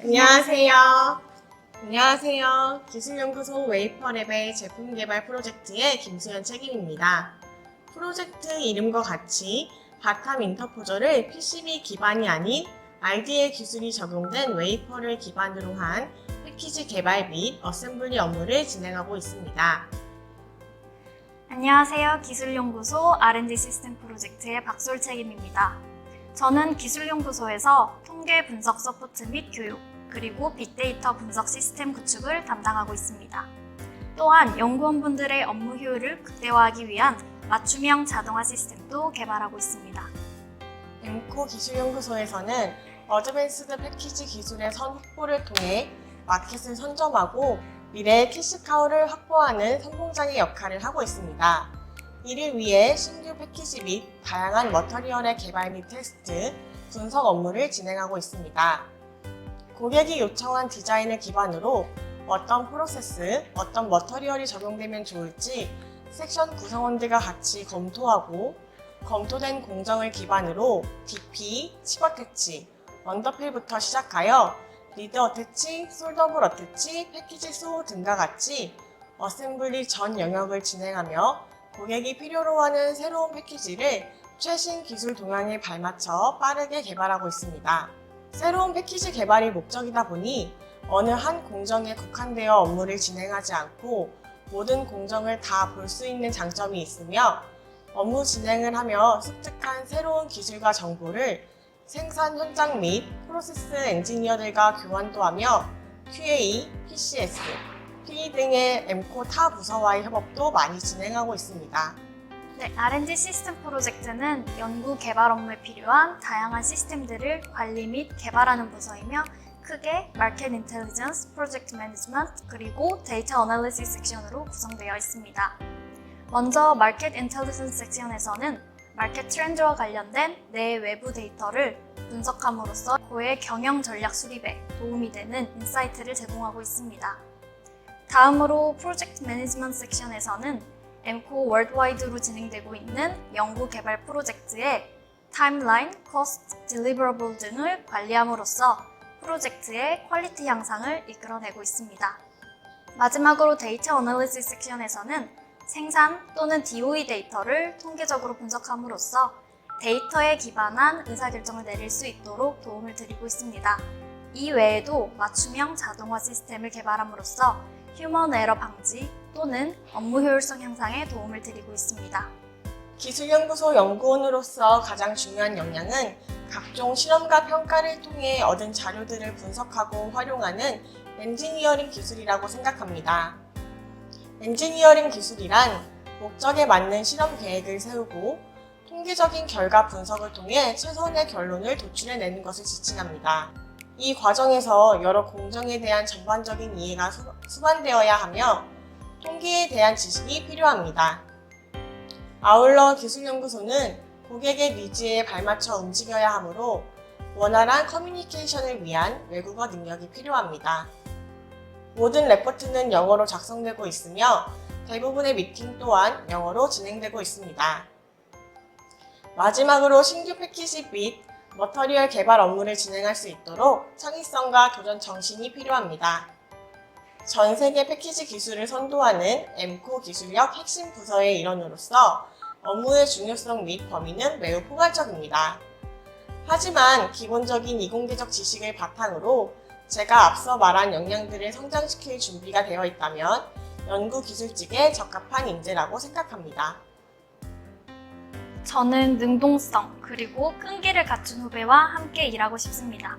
안녕하세요. 안녕하세요. 기술연구소 웨이퍼랩의 제품 개발 프로젝트의 김수현 책임입니다. 프로젝트 이름과 같이 바탐 인터포저를 PCB 기반이 아닌 RDA 기술이 적용된 웨이퍼를 기반으로 한 패키지 개발 및 어셈블리 업무를 진행하고 있습니다. 안녕하세요. 기술연구소 R&D 시스템 프로젝트의 박솔 책임입니다. 저는 기술연구소에서 통계 분석 서포트 및 교육, 그리고 빅데이터 분석 시스템 구축을 담당하고 있습니다. 또한 연구원분들의 업무 효율을 극대화하기 위한 맞춤형 자동화 시스템도 개발하고 있습니다. 엠코 기술연구소에서는 어드밴스드 패키지 기술의 선 확보를 통해 마켓을 선점하고 미래의 캐시카우를 확보하는 선공장의 역할을 하고 있습니다. 이를 위해 신규 패키지 및 다양한 머터리얼의 개발 및 테스트, 분석 업무를 진행하고 있습니다. 고객이 요청한 디자인을 기반으로 어떤 프로세스, 어떤 머터리얼이 적용되면 좋을지 섹션 구성원들과 같이 검토하고 검토된 공정을 기반으로 DP, 칩 어태치, 언더필부터 시작하여 리드 어태치, 솔더블 어태치, 패키지 수호 등과 같이 어셈블리 전 영역을 진행하며 고객이 필요로 하는 새로운 패키지를 최신 기술 동향에 발맞춰 빠르게 개발하고 있습니다. 새로운 패키지 개발이 목적이다 보니 어느 한 공정에 국한되어 업무를 진행하지 않고 모든 공정을 다 볼 수 있는 장점이 있으며 업무 진행을 하며 습득한 새로운 기술과 정보를 생산 현장 및 프로세스 엔지니어들과 교환도 하며 QA, PCS, PE 등의 엠코 타 부서와의 협업도 많이 진행하고 있습니다. 네, R&D 시스템 프로젝트는 연구 개발 업무에 필요한 다양한 시스템들을 관리 및 개발하는 부서이며 크게 마켓 인텔리전스, 프로젝트 매니지먼트, 그리고 데이터 어널리시스 섹션으로 구성되어 있습니다. 먼저 마켓 인텔리전스 섹션에서는 마켓 트렌드와 관련된 내 외부 데이터를 분석함으로써 고의 경영 전략 수립에 도움이 되는 인사이트를 제공하고 있습니다. 다음으로 프로젝트 매니지먼트 섹션에서는 엠코 월드와이드로 진행되고 있는 연구 개발 프로젝트의 타임라인, 코스트, 딜리버러블 등을 관리함으로써 프로젝트의 퀄리티 향상을 이끌어내고 있습니다. 마지막으로 데이터 어널리시스 섹션에서는 생산 또는 DOE 데이터를 통계적으로 분석함으로써 데이터에 기반한 의사결정을 내릴 수 있도록 도움을 드리고 있습니다. 이 외에도 맞춤형 자동화 시스템을 개발함으로써 휴먼 에러 방지 또는 업무 효율성 향상에 도움을 드리고 있습니다. 기술연구소 연구원으로서 가장 중요한 역량은 각종 실험과 평가를 통해 얻은 자료들을 분석하고 활용하는 엔지니어링 기술이라고 생각합니다. 엔지니어링 기술이란 목적에 맞는 실험 계획을 세우고 통계적인 결과 분석을 통해 최선의 결론을 도출해내는 것을 지칭합니다. 이 과정에서 여러 공정에 대한 전반적인 이해가 수- 수반되어야 하며 통계에 대한 지식이 필요합니다. 아울러 기술연구소는 고객의 니즈에 발맞춰 움직여야 하므로 원활한 커뮤니케이션을 위한 외국어 능력이 필요합니다. 모든 레포트는 영어로 작성되고 있으며 대부분의 미팅 또한 영어로 진행되고 있습니다. 마지막으로 신규 패키지 및 머터리얼 개발 업무를 진행할 수 있도록 창의성과 도전 정신이 필요합니다. 전 세계 패키지 기술을 선도하는 엠코 기술력 핵심 부서의 일원으로서 업무의 중요성 및 범위는 매우 포괄적입니다. 하지만 기본적인 이공계적 지식을 바탕으로 제가 앞서 말한 역량들을 성장시킬 준비가 되어 있다면 연구기술직에 적합한 인재라고 생각합니다. 저는 능동성 그리고 끈기를 갖춘 후배와 함께 일하고 싶습니다.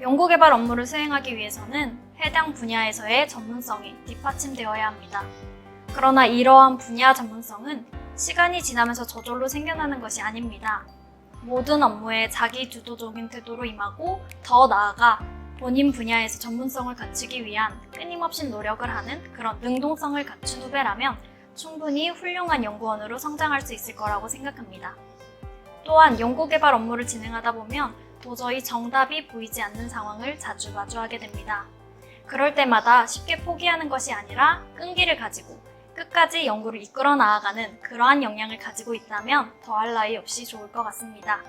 연구개발 업무를 수행하기 위해서는 해당 분야에서의 전문성이 뒷받침되어야 합니다. 그러나 이러한 분야 전문성은 시간이 지나면서 저절로 생겨나는 것이 아닙니다. 모든 업무에 자기 주도적인 태도로 임하고 더 나아가 본인 분야에서 전문성을 갖추기 위한 끊임없이 노력을 하는 그런 능동성을 갖춘 후배라면 충분히 훌륭한 연구원으로 성장할 수 있을 거라고 생각합니다. 또한 연구개발 업무를 진행하다 보면 도저히 정답이 보이지 않는 상황을 자주 마주하게 됩니다. 그럴 때마다 쉽게 포기하는 것이 아니라 끈기를 가지고 끝까지 연구를 이끌어 나아가는 그러한 역량을 가지고 있다면 더할 나위 없이 좋을 것 같습니다.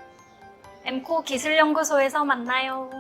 엠코 기술연구소에서 만나요.